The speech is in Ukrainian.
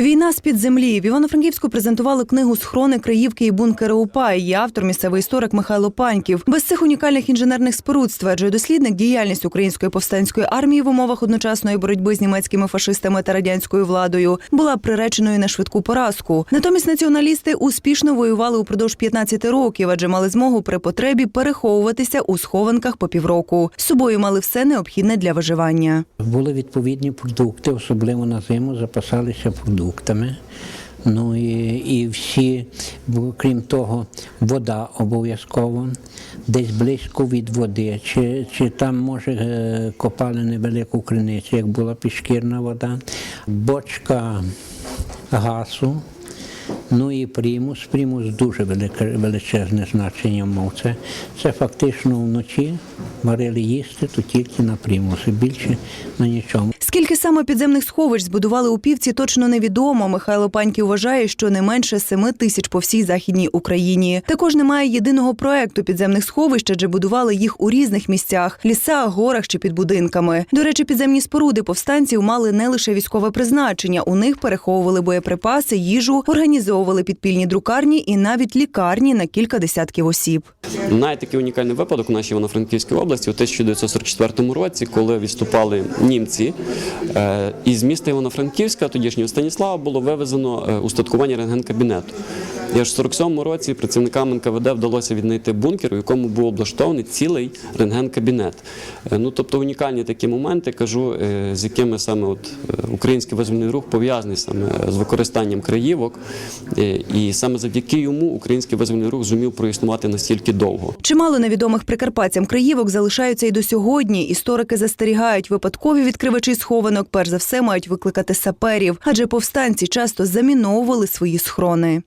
Війна з під землі в Івано-Франківську презентували книгу Схрони Криївки і бункери УПА. Її автор місцевий історик Михайло Паньків. Без цих унікальних інженерних споруд стверджує дослідник діяльність української повстанської армії в умовах одночасної боротьби з німецькими фашистами та радянською владою була приреченою на швидку поразку. Натомість націоналісти успішно воювали упродовж 15 років, адже мали змогу при потребі переховуватися у схованках по півроку. З собою мали все необхідне для виживання. Були відповідні продукти, особливо на зиму запасалися продуктами. Ну і, і всі, крім того, вода обов'язково, десь близько від води, чи, чи там, може, е, копали невелику криницю, як була пішкірна вода, бочка газу. Ну і примус. Примус дуже величезне значення мав. Це, це фактично вночі варили їсти, то тільки на примусі, більше на нічому. Скільки саме підземних сховищ збудували у півці, точно невідомо. Михайло Паньків вважає, що не менше семи тисяч по всій західній Україні. Також немає єдиного проекту підземних сховищ, адже будували їх у різних місцях лісах, горах чи під будинками. До речі, підземні споруди повстанців мали не лише військове призначення. У них переховували боєприпаси, їжу, організовували підпільні друкарні і навіть лікарні на кілька десятків осіб. Найтакий унікальний випадок у нашій Івано-Франківській області у 1944 році, коли відступали німці е, із міста Івано-Франківська, тодішнього Станіслава, було вивезено е, устаткування рентген-кабінету. І аж в 47-му році працівникам НКВД вдалося віднайти бункер, у якому був облаштований цілий рентген-кабінет. Е, Ну тобто унікальні такі моменти, кажу, е, з якими саме от е, український визвольний рух пов'язаний саме з використанням краївок, і саме завдяки йому український визвольний рух зумів проіснувати настільки довго. Чимало невідомих прикарпатцям краївок залишаються і до сьогодні. Історики застерігають, випадкові відкривачі схованок перш за все мають викликати саперів, адже повстанці часто заміновували свої схрони.